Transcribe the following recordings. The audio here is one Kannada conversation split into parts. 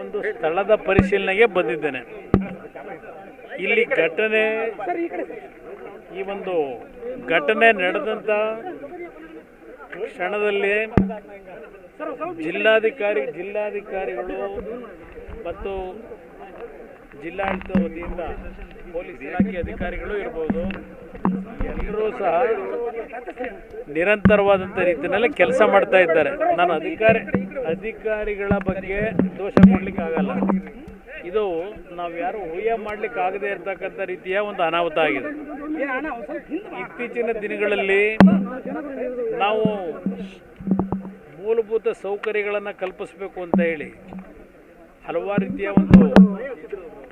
ಒಂದು ಸ್ಥಳದ ಪರಿಶೀಲನೆಗೆ ಬಂದಿದ್ದೇನೆ. ಇಲ್ಲಿ ಘಟನೆ ಈ ಒಂದು ಘಟನೆ ನಡೆದಂಥ ಕ್ಷಣದಲ್ಲಿ ಜಿಲ್ಲಾಧಿಕಾರಿ ಜಿಲ್ಲಾಧಿಕಾರಿಗಳು ಮತ್ತು ಜಿಲ್ಲಾಡಳಿತ ವತಿಯಿಂದ ಪೊಲೀಸ್ ಇಲಾಖೆ ಅಧಿಕಾರಿಗಳು ಇರ್ಬೋದು, ಎಲ್ಲರೂ ಸಹ ನಿರಂತರವಾದಂಥ ರೀತಿಯಲ್ಲಿ ಕೆಲಸ ಮಾಡ್ತಾ ಇದ್ದಾರೆ. ನಾನು ಅಧಿಕಾರಿ, ಅಧಿಕಾರಿಗಳ ಬಗ್ಗೆ ದೋಷ ಕೊಡ್ಲಿಕ್ಕೆ ಆಗಲ್ಲ ಇದು ನಾವು ಯಾರು ಊಹೆ ಮಾಡ್ಲಿಕ್ಕೆ ಆಗದೆ ಇರತಕ್ಕಂಥ ರೀತಿಯ ಒಂದು ಅನಾಹುತ ಆಗಿದೆ. ಇತ್ತೀಚಿನ ದಿನಗಳಲ್ಲಿ ನಾವು ಮೂಲಭೂತ ಸೌಕರ್ಯಗಳನ್ನು ಕಲ್ಪಿಸಬೇಕು ಅಂತ ಹೇಳಿ ಹಲವಾರು ರೀತಿಯ ಒಂದು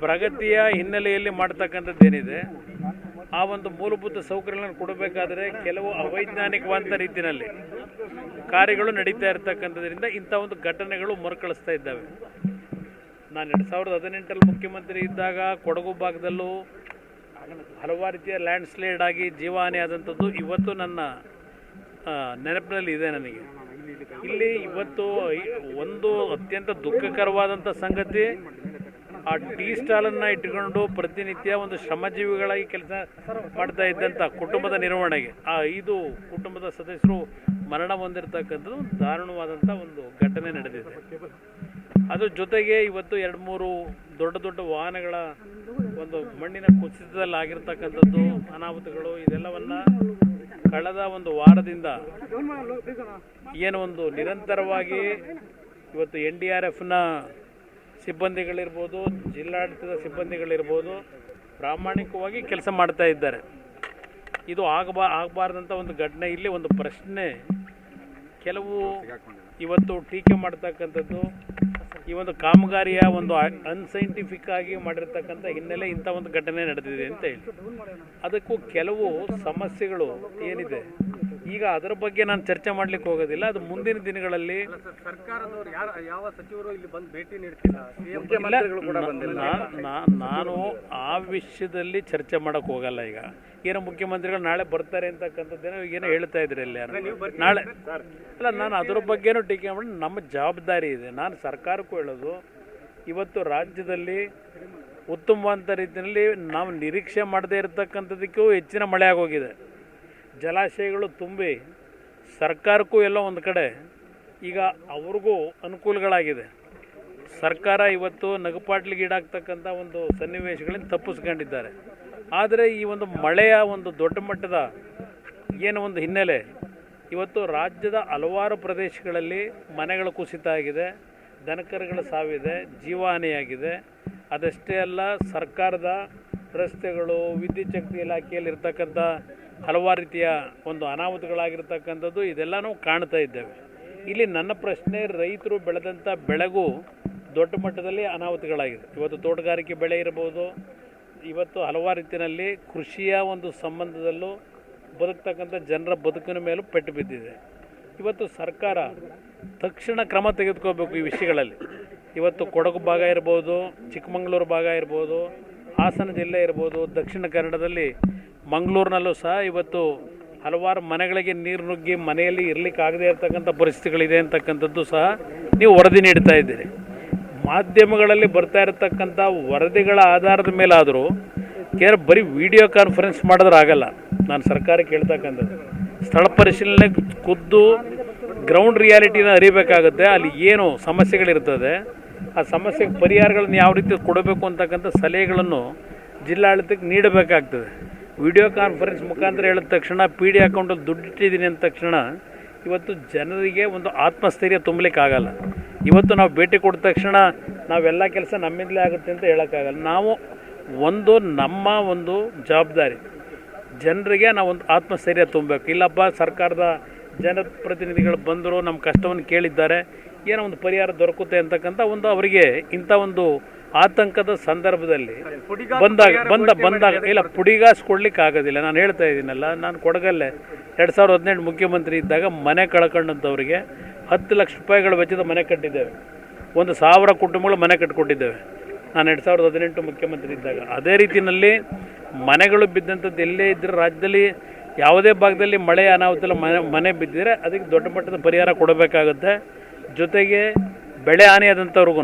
ಪ್ರಗತಿಯ ಹಿನ್ನೆಲೆಯಲ್ಲಿ ಮಾಡ್ತಕ್ಕಂಥದ್ದೇನಿದೆ ಆ ಒಂದು ಮೂಲಭೂತ ಸೌಕರ್ಯಗಳನ್ನು ಕೊಡಬೇಕಾದ್ರೆ ಕೆಲವು ಅವೈಜ್ಞಾನಿಕವಾದಂಥ ರೀತಿಯಲ್ಲಿ ಕಾರ್ಯಗಳು ನಡೀತಾ ಇರತಕ್ಕಂಥದ್ರಿಂದ ಇಂಥ ಒಂದು ಘಟನೆಗಳು ಮರುಕಳಿಸ್ತಾ ಇದ್ದಾವೆ. ನಾನು ಎರಡು ಸಾವಿರದ ಹದಿನೆಂಟರಲ್ಲಿ ಮುಖ್ಯಮಂತ್ರಿ ಇದ್ದಾಗ ಕೊಡಗು ಭಾಗದಲ್ಲೂ ಹಲವಾರು ರೀತಿಯ ಲ್ಯಾಂಡ್ ಸ್ಲೈಡ್ ಆಗಿ ಜೀವಹಾನಿ ಆದಂಥದ್ದು ಇವತ್ತು ನನ್ನ ನೆನಪಿನಲ್ಲಿ ಇದೆ ನನಗೆ. ಇಲ್ಲಿ ಇವತ್ತು ಒಂದು ಅತ್ಯಂತ ದುಃಖಕರವಾದಂಥ ಸಂಗತಿ, ಆ ಟೀ ಸ್ಟಾಲನ್ನು ಇಟ್ಟುಕೊಂಡು ಪ್ರತಿನಿತ್ಯ ಒಂದು ಶ್ರಮಜೀವಿಗಳಾಗಿ ಕೆಲಸ ಮಾಡ್ತಾ ಇದ್ದಂಥ ಕುಟುಂಬದ ನಿರ್ವಹಣೆಗೆ. ಆ ಐದು ಕುಟುಂಬದ ಸದಸ್ಯರು ಮರಣ ಹೊಂದಿರತಕ್ಕಂಥದ್ದು ದಾರುಣವಾದಂಥ ಒಂದು ಘಟನೆ ನಡೆದಿದೆ. ಅದ್ರ ಜೊತೆಗೆ ಇವತ್ತು ಎರಡು ಮೂರು ದೊಡ್ಡ ದೊಡ್ಡ ವಾಹನಗಳ ಒಂದು ಮಣ್ಣಿನ ಕುಸಿತದಲ್ಲಿ ಆಗಿರ್ತಕ್ಕಂಥದ್ದು ಅನಾಹುತಗಳು, ಇದೆಲ್ಲವನ್ನ ಕಳೆದ ಒಂದು ವಾರದಿಂದ ಏನು ಒಂದು ನಿರಂತರವಾಗಿ ಇವತ್ತು ಎನ್ ಡಿ ಆರ್ ಎಫ್ನ ಸಿಬ್ಬಂದಿಗಳಿರ್ಬೋದು, ಜಿಲ್ಲಾಡಳಿತದ ಸಿಬ್ಬಂದಿಗಳಿರ್ಬೋದು ಪ್ರಾಮಾಣಿಕವಾಗಿ ಕೆಲಸ ಮಾಡ್ತಾ ಇದ್ದಾರೆ. ಇದು ಆಗಬಾ ಆಗಬಾರ್ದಂಥ ಒಂದು ಘಟನೆ, ಇಲ್ಲಿ ಒಂದು ಪ್ರಶ್ನೆ. ಕೆಲವು ಇವತ್ತು ಟೀಕೆ ಮಾಡ್ತಕ್ಕಂಥದ್ದು ಈ ಒಂದು ಕಾಮಗಾರಿಯ ಒಂದು ಅನ್ಸೈಂಟಿಫಿಕ್ ಆಗಿ ಮಾಡಿರ್ತಕ್ಕಂಥ ಹಿನ್ನೆಲೆ ಇಂಥ ಒಂದು ಘಟನೆ ನಡೆದಿದೆ ಅಂತ ಹೇಳಿ. ಅದಕ್ಕೂ ಕೆಲವು ಸಮಸ್ಯೆಗಳು ಏನಿದೆ? ಈಗ ಅದರ ಬಗ್ಗೆ ನಾನು ಚರ್ಚೆ ಮಾಡ್ಲಿಕ್ಕೆ ಹೋಗೋದಿಲ್ಲ. ಅದು ಮುಂದಿನ ದಿನಗಳಲ್ಲಿ ಸರ್ಕಾರದವರು ಯಾರ ಯಾವ ಸಚಿವರು ಇಲ್ಲಿ ಬಂದು ಭೇಟಿ ನೀಡ್ತಿಲ್ಲ? ನಾನು ಆ ವಿಷಯದಲ್ಲಿ ಚರ್ಚೆ ಮಾಡಕ್ ಹೋಗಲ್ಲ ಈಗ. ಏನೋ ಮುಖ್ಯಮಂತ್ರಿಗಳು ನಾಳೆ ಬರ್ತಾರೆ ಅಂತಕ್ಕಂಥದ್ದೇನೋ ಏನೋ ಹೇಳ್ತಾ ಇದ್ರಿ ಅಲ್ಲಿ ನಾಳೆ ಅಲ್ಲ ನಾನು ಅದ್ರ ಬಗ್ಗೆನೂ ಟೀಕೆ ಮಾಡಿ ನಮ್ಮ ಜವಾಬ್ದಾರಿ ಇದೆ. ನಾನು ಸರ್ಕಾರಕ್ಕೂ ಹೇಳೋದು ಇವತ್ತು ರಾಜ್ಯದಲ್ಲಿ ಉತ್ತಮವಾದಂಥ ರೀತಿಯಲ್ಲಿ ನಾವು ನಿರೀಕ್ಷೆ ಮಾಡದೇ ಇರತಕ್ಕಂಥದಕ್ಕೂ ಹೆಚ್ಚಿನ ಮಳೆ ಆಗೋಗಿದೆ. ಜಲಾಶಯಗಳು ತುಂಬಿ ಸರ್ಕಾರಕ್ಕೂ ಎಲ್ಲೋ ಒಂದು ಕಡೆ ಈಗ ಅವ್ರಿಗೂ ಅನುಕೂಲಗಳಾಗಿದೆ. ಸರ್ಕಾರ ಇವತ್ತು ನಗಪಾಟ್ಲಿಗೀಡಾಗ್ತಕ್ಕಂಥ ಒಂದು ಸನ್ನಿವೇಶಗಳಿಂದ ತಪ್ಪಿಸ್ಕೊಂಡಿದ್ದಾರೆ. ಆದರೆ ಈ ಒಂದು ಮಳೆಯ ಒಂದು ದೊಡ್ಡ ಮಟ್ಟದ ಏನು ಒಂದು ಹಿನ್ನೆಲೆ ಇವತ್ತು ರಾಜ್ಯದ ಹಲವಾರು ಪ್ರದೇಶಗಳಲ್ಲಿ ಮನೆಗಳು ಕುಸಿತ ಆಗಿದೆ ದನಕರುಗಳ ಸಾವಿದೆ ಜೀವಹಾನಿಯಾಗಿದೆ ಅದಷ್ಟೇ ಅಲ್ಲ ಸರ್ಕಾರದ ರಸ್ತೆಗಳು ವಿದ್ಯುಚ್ಛಕ್ತಿ ಇಲಾಖೆಯಲ್ಲಿ ಇರ್ತಕ್ಕಂಥ ಹಲವಾರು ರೀತಿಯ ಒಂದು ಅನಾಹುತಗಳಾಗಿರ್ತಕ್ಕಂಥದ್ದು ಇದೆಲ್ಲ ನಾವು ಕಾಣ್ತಾ ಇದ್ದೇವೆ. ಇಲ್ಲಿ ನನ್ನ ಪ್ರಶ್ನೆ, ರೈತರು ಬೆಳೆದಂಥ ಬೆಳೆಗೂ ದೊಡ್ಡ ಮಟ್ಟದಲ್ಲಿ ಅನಾಹುತಗಳಾಗಿದೆ. ಇವತ್ತು ತೋಟಗಾರಿಕೆ ಬೆಳೆ ಇರ್ಬೋದು ಇವತ್ತು ಹಲವಾರು ರೀತಿಯಲ್ಲಿ ಕೃಷಿಯ ಒಂದು ಸಂಬಂಧದಲ್ಲೂ ಬದುಕ್ತಕ್ಕಂಥ ಜನರ ಬದುಕಿನ ಮೇಲೂ ಪೆಟ್ಟು ಬಿದ್ದಿದೆ. ಇವತ್ತು ಸರ್ಕಾರ ತಕ್ಷಣ ಕ್ರಮ ತೆಗೆದುಕೋಬೇಕು ಈ ವಿಷಯಗಳಲ್ಲಿ. ಇವತ್ತು ಕೊಡಗು ಭಾಗ ಇರ್ಬೋದು ಚಿಕ್ಕಮಗಳೂರು ಭಾಗ ಇರ್ಬೋದು ಹಾಸನ ಜಿಲ್ಲೆ ಇರ್ಬೋದು ದಕ್ಷಿಣ ಕನ್ನಡದಲ್ಲಿ ಮಂಗಳೂರಿನಲ್ಲೂ ಸಹ ಇವತ್ತು ಹಲವಾರು ಮನೆಗಳಿಗೆ ನೀರು ನುಗ್ಗಿ ಮನೆಯಲ್ಲಿ ಇರಲಿಕ್ಕೆ ಆಗದೇ ಇರತಕ್ಕಂಥ ಪರಿಸ್ಥಿತಿಗಳಿದೆ ಅಂತಕ್ಕಂಥದ್ದು ಸಹ ನೀವು ವರದಿ ನೀಡ್ತಾ ಇದ್ದೀರಿ. ಮಾಧ್ಯಮಗಳಲ್ಲಿ ಬರ್ತಾ ಇರತಕ್ಕಂಥ ವರದಿಗಳ ಆಧಾರದ ಮೇಲಾದರೂ ಕೇವಲ ಬರೀ ವಿಡಿಯೋ ಕಾನ್ಫರೆನ್ಸ್ ಮಾಡಿದ್ರೆ ಆಗಲ್ಲ. ನಾನು ಸರ್ಕಾರಕ್ಕೆ ಹೇಳ್ತಕ್ಕಂಥದ್ದು ಸ್ಥಳ ಪರಿಶೀಲನೆ ಖುದ್ದು ಗ್ರೌಂಡ್ ರಿಯಾಲಿಟಿನ ಅರಿಬೇಕಾಗುತ್ತೆ. ಅಲ್ಲಿ ಏನು ಸಮಸ್ಯೆಗಳಿರ್ತದೆ, ಆ ಸಮಸ್ಯೆಗೆ ಪರಿಹಾರಗಳನ್ನು ಯಾವ ರೀತಿ ಕೊಡಬೇಕು ಅಂತಕ್ಕಂಥ ಸಲಹೆಗಳನ್ನು ಜಿಲ್ಲಾಡಳಿತಕ್ಕೆ ನೀಡಬೇಕಾಗ್ತದೆ. ವಿಡಿಯೋ ಕಾನ್ಫರೆನ್ಸ್ ಮುಖಾಂತರ ಹೇಳಿದ ತಕ್ಷಣ ಪಿ ಡಿ ಅಕೌಂಟಲ್ಲಿ ದುಡ್ಡು ಇಟ್ಟಿದ್ದೀನಿ ಅಂದ ತಕ್ಷಣ ಇವತ್ತು ಜನರಿಗೆ ಒಂದು ಆತ್ಮಸ್ಥೈರ್ಯ ತುಂಬಲಿಕ್ಕಾಗಲ್ಲ. ಇವತ್ತು ನಾವು ಭೇಟಿ ಕೊಟ್ಟ ತಕ್ಷಣ ನಾವೆಲ್ಲ ಕೆಲಸ ನಮ್ಮಿಂದಲೇ ಆಗುತ್ತೆ ಅಂತ ಹೇಳೋಕ್ಕಾಗಲ್ಲ. ನಾವು ಒಂದು ನಮ್ಮ ಒಂದು ಜವಾಬ್ದಾರಿ. ಜನರಿಗೆ ನಾವು ಒಂದು ಆತ್ಮಸ್ಥೈರ್ಯ ತುಂಬಬೇಕು. ಇಲ್ಲಪ್ಪ ಸರ್ಕಾರದ ಜನಪ್ರತಿನಿಧಿಗಳು ಬಂದರು ನಮ್ಮ ಕಷ್ಟವನ್ನು ಕೇಳಿದ್ದಾರೆ. ಏನೋ ಒಂದು ಪರಿಹಾರ ದೊರಕುತ್ತೆ ಅಂತಕ್ಕಂಥ ಒಂದು ಅವರಿಗೆ ಇಂಥ ಒಂದು ಆತಂಕದ ಸಂದರ್ಭದಲ್ಲಿ ಬಂದಾಗ ಬಂದ ಬಂದಾಗ ಇಲ್ಲ ಪುಡಿಗಾಸ್ ಕೊಡ್ಲಿಕ್ಕೆ ಆಗೋದಿಲ್ಲ. ನಾನು ಹೇಳ್ತಾ ಇದ್ದೀನಲ್ಲ ನಾನು ಕೊಡಗಲ್ಲೇ ಎರಡು ಸಾವಿರದ ಹದಿನೆಂಟು ಮುಖ್ಯಮಂತ್ರಿ ಇದ್ದಾಗ ಮನೆ ಕಳ್ಕೊಂಡಂಥವ್ರಿಗೆ ಹತ್ತು ಲಕ್ಷ ರೂಪಾಯಿಗಳ ವೆಚ್ಚದ ಮನೆ ಕಟ್ಟಿದ್ದೇವೆ. ಒಂದು ಸಾವಿರ ಕುಟುಂಬಗಳು ಮನೆ ಕಟ್ಟಿಕೊಟ್ಟಿದ್ದೇವೆ ನಾನು ಎರಡು ಸಾವಿರದ ಹದಿನೆಂಟು ಮುಖ್ಯಮಂತ್ರಿ ಇದ್ದಾಗ. ಅದೇ ರೀತಿಯಲ್ಲಿ ಮನೆಗಳು ಬಿದ್ದಂಥದ್ದು ಎಲ್ಲೇ ಇದ್ದರೆ ರಾಜ್ಯದಲ್ಲಿ ಯಾವುದೇ ಭಾಗದಲ್ಲಿ ಮಳೆ ಅನಾಹುತ ಮನೆ ಮನೆ ಬಿದ್ದಿದ್ರೆ ಅದಕ್ಕೆ ದೊಡ್ಡ ಮಟ್ಟದ ಪರಿಹಾರ ಕೊಡಬೇಕಾಗುತ್ತೆ. ಜೊತೆಗೆ ಬೆಳೆ ಹಾನಿಯಾದಂಥವ್ರಿಗೂ